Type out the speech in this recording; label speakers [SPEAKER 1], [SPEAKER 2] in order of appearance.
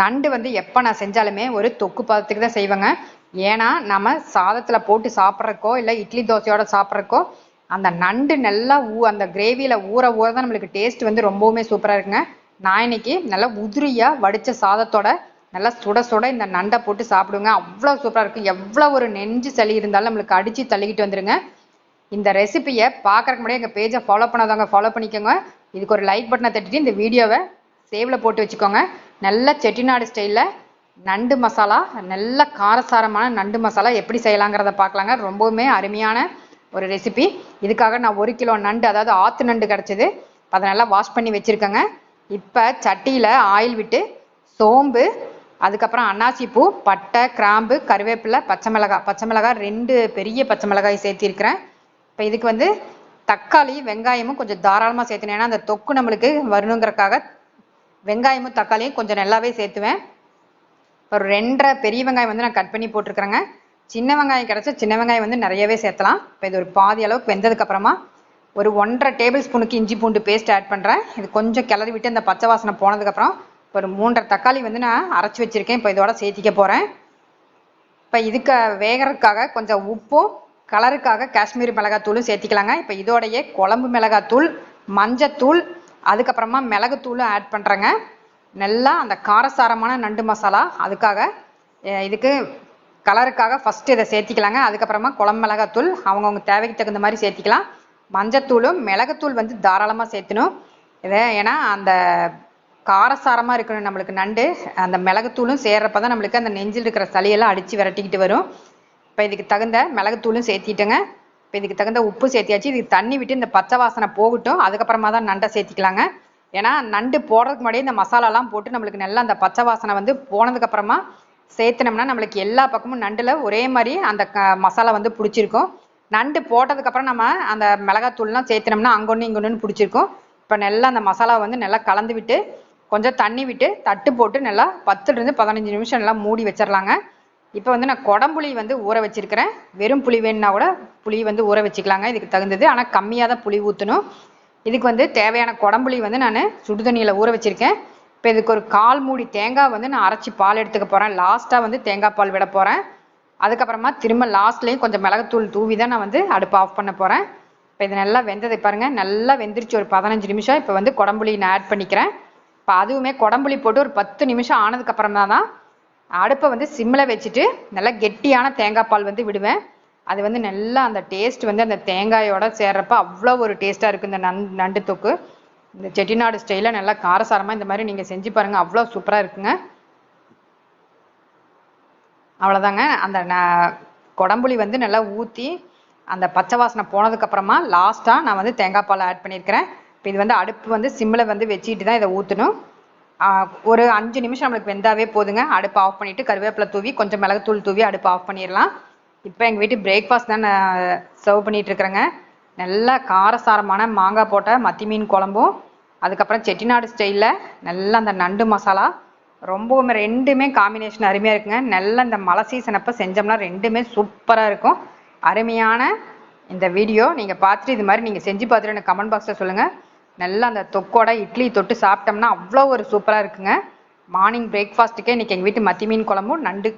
[SPEAKER 1] நண்டு வந்து எப்போ நான் செஞ்சாலுமே ஒரு தொக்கு பதத்துக்கு தான் செய்வேங்க. ஏன்னா நம்ம சாதத்தில் போட்டு சாப்பிட்றக்கோ இல்லை இட்லி தோசையோட சாப்பிட்றக்கோ அந்த நண்டு நல்லா ஊ அந்த கிரேவியில் ஊற ஊற தான் நம்மளுக்கு டேஸ்ட் வந்து ரொம்பவுமே சூப்பராக இருக்குங்க. நான் இன்னைக்கு நல்லா உதிரியாக வடித்த சாதத்தோட நல்லா சுட சுட இந்த நண்டை போட்டு சாப்பிடுங்க. அவ்வளோ சூப்பராக இருக்கும். எவ்வளோ ஒரு நெஞ்சு சளி இருந்தாலும் நம்மளுக்கு அடித்து தள்ளிக்கிட்டு வந்துருங்க. இந்த ரெசிபியை பார்க்கறதுக்கு முன்னாடி எங்கள் பேஜை ஃபாலோ பண்ணாதவங்க ஃபாலோ பண்ணிக்கோங்க. இதுக்கு ஒரு லைக் பட்டனை தட்டிட்டு இந்த வீடியோவை சேவில் போட்டு வச்சுக்கோங்க. நல்ல செட்டிநாடு ஸ்டைலில் நண்டு மசாலா நல்ல காரசாரமான நண்டு மசாலா எப்படி செய்யலாங்கிறத பார்க்கலாங்க. ரொம்பவுமே அருமையான ஒரு ரெசிபி இதுக்காக நான் ஒரு கிலோ நண்டு அதாவது ஆற்று நண்டு கிடச்சிது அதை நல்லா வாஷ் பண்ணி வச்சுருக்கேங்க. இப்போ சட்டியில் ஆயில் விட்டு சோம்பு அதுக்கப்புறம் அன்னாசிப்பூ பட்டை கிராம்பு கருவேப்பிலை பச்சை மிளகாய் பச்சை மிளகாய் ரெண்டு பெரிய பச்சை மிளகாய் சேர்த்திருக்கிறேன். இப்போ இதுக்கு வந்து தக்காளி வெங்காயமும் கொஞ்சம் தாராளமாக சேர்த்துனேன். ஏன்னா அந்த தொக்கு நம்மளுக்கு வரணுங்கிறக்காக வெங்காயமும் தக்காளியும் கொஞ்சம் நல்லாவே சேர்த்துவேன். ஒரு ரெண்டரை பெரிய வெங்காயம் வந்து நான் கட் பண்ணி போட்டிருக்கிறேங்க. சின்ன வெங்காயம் கிடச்சா சின்ன வெங்காயம் வந்து நிறையவே சேர்த்தலாம். இப்போ இது ஒரு பாதி அளவுக்கு வெந்ததுக்கு அப்புறமா ஒரு ஒன்றரை டேபிள் ஸ்பூனுக்கு இஞ்சி பூண்டு பேஸ்ட் ஆட் பண்ணுறேன் இது கொஞ்சம் கிளறி விட்டு அந்த பச்சை வாசனை போனதுக்கப்புறம் ஒரு மூன்றரை தக்காளி வந்து நான் அரைச்சி வச்சுருக்கேன். இப்போ இதோட சேர்த்திக்க போகிறேன் இப்போ இதுக்கு வேகிறதுக்காக கொஞ்சம் உப்பும் கலருக்காக காஷ்மீரி மிளகாத்தூளும் சேர்த்திக்கலாங்க. இப்போ இதோடைய குழம்பு மிளகாத்தூள் மஞ்சத்தூள் அதுக்கப்புறமா மிளகுத்தூளும் ஆட் பண்ணுறேங்க நல்லா அந்த காரசாரமான நண்டு மசாலா அதுக்காக இதுக்கு கலருக்காக ஃபஸ்ட்டு இதை சேர்த்திக்கலாங்க. அதுக்கப்புறமா குழம்பு மிளகாத்தூள் அவங்கவுங்க தேவைக்கு தகுந்த மாதிரி சேர்த்திக்கலாம். மஞ்சத்தூளும் மிளகுத்தூள் வந்து தாராளமாக சேர்த்தணும். இதை ஏன்னா அந்த காரசாரமாக இருக்கணும் நம்மளுக்கு நண்டு. அந்த மிளகுத்தூளும் சேர்றப்ப தான் நம்மளுக்கு அந்த நெஞ்சில் இருக்கிற சளியெல்லாம் அடித்து விரட்டிக்கிட்டு வரும். இப்போ இதுக்கு தகுந்த மிளகுத்தூளும் சேர்த்திட்டேங்க. இப்போ இதுக்கு தகுந்த உப்பு சேர்த்தியாச்சு. இதுக்கு தண்ணி விட்டு இந்த பச்சை வாசனை போகட்டும். அதுக்கப்புறமா தான் நண்டை சேர்த்திக்கலாங்க. ஏன்னா நண்டு போடுறதுக்கு முன்னாடியே இந்த மசாலாலாம் போட்டு நம்மளுக்கு நல்லா அந்த பச்சை வாசனை வந்து போனதுக்கப்புறமா சேர்த்துனோம்னா நம்மளுக்கு எல்லா பக்கமும் நண்டில் ஒரே மாதிரி அந்த க மசாலா வந்து பிடிச்சிருக்கும். நண்டு போட்டதுக்கப்புறம் நம்ம அந்த மிளகாத்தூள்லாம் சேர்த்துனோம்னா அங்கொன்று இங்கொன்னு பிடிச்சிருக்கும். இப்போ நல்லா அந்த மசாலா வந்து நல்லா கலந்து விட்டு கொஞ்சம் தண்ணி விட்டு தட்டு போட்டு நல்லா பத்துலேருந்து பதினஞ்சு நிமிஷம் நல்லா மூடி வச்சிடலாங்க இப்போ வந்து நான் குடம்புளி வந்து ஊற வச்சிருக்கிறேன். வெறும் புளி வேணும்னா கூட புளி வந்து ஊற வச்சுக்கலாங்க இதுக்கு தகுந்தது. ஆனால் கம்மியாக தான் புளி ஊற்றணும் இதுக்கு வந்து தேவையான குடம்புளி வந்து நான் சுடுதண்ணியில் ஊற வச்சிருக்கேன். இப்போ இதுக்கு ஒரு கால் மூடி தேங்காய் வந்து நான் அரைச்சி பால் எடுத்துக்க போகிறேன் லாஸ்ட்டாக வந்து தேங்காய் பால் விட போகிறேன் அதுக்கப்புறமா திரும்ப லாஸ்ட்லேயும் கொஞ்சம் மிளகுத்தூள் தூவி தான் நான் வந்து அடுப்பு ஆஃப் பண்ண போகிறேன் இப்போ இது நல்லா வெந்ததை பாருங்கள் நல்லா வெந்துருச்சு ஒரு பதினஞ்சு நிமிஷம். இப்போ வந்து குடம்புளி நான் ஆட் பண்ணிக்கிறேன். இப்போ அதுவுமே குடம்புளி போட்டு ஒரு பத்து நிமிஷம் ஆனதுக்கப்புறமா தான் அடுப்பை வந்து சிம்மில் வச்சுட்டு நல்லா கெட்டியான தேங்காய் பால் வந்து விடுவேன். அது வந்து நல்லா அந்த டேஸ்ட் வந்து அந்த தேங்காயோட சேர்றப்ப அவ்வளோ ஒரு டேஸ்ட்டாக இருக்குது இந்த நண் நண்டு தொக்கு. இந்த செட்டிநாடு ஸ்டைலில் நல்லா காரசாரமாக இந்த மாதிரி நீங்கள் செஞ்சு பாருங்கள் அவ்வளோ சூப்பராக இருக்குங்க. அவ்வளோதாங்க அந்த ந- குடம்புளி வந்து நல்லா ஊற்றி அந்த பச்சை வாசனை போனதுக்கப்புறமா லாஸ்ட்டாக நான் வந்து தேங்காய் பால் ஆட் பண்ணியிருக்கிறேன். இப்போ இது வந்து அடுப்பு வந்து சிம்மில் வந்து வச்சுக்கிட்டு தான் இதை ஊற்றணும் ஒரு அஞ்சு நிமிஷம் நம்மளுக்கு வெந்தாவே போதுங்க. அடுப்பு ஆஃப் பண்ணிவிட்டு கருவேப்பிலை தூவி கொஞ்சம் மிளகுத்தூள் தூவி அடுப்பு ஆஃப் பண்ணிடலாம். இப்போ எங்கள் வீட்டு பிரேக்ஃபாஸ்ட் தான் நான் சர்வ் பண்ணிட்டு இருக்கிறேங்க. நல்லா காரசாரமான மாங்காய் போட்ட மத்தி மீன் குழம்பும் அதுக்கப்புறம் செட்டிநாடு ஸ்டைலில் நல்லா அந்த நண்டு மசாலா. ரொம்பவுமே ரெண்டுமே காம்பினேஷன் அருமையாக இருக்குங்க. நல்லா இந்த மழை சீசன் அப்போ செஞ்சோம்னா ரெண்டுமே சூப்பராக இருக்கும். அருமையான இந்த வீடியோ நீங்கள் பார்த்துட்டு இது மாதிரி நீங்கள் செஞ்சு பார்த்துட்டு எனக்கு கமெண்ட் பாக்ஸில் சொல்லுங்கள் நல்லா அந்த தொக்கோட இட்லி தொட்டு சாப்பிட்டோம்னா அவ்வளோ ஒரு சூப்பராக இருக்குங்க. மார்னிங் பிரேக்ஃபாஸ்ட்டுக்கே இன்றைக்கி எங்கள் வீட்டு மத்தி மீன் குழம்பும் நண்டு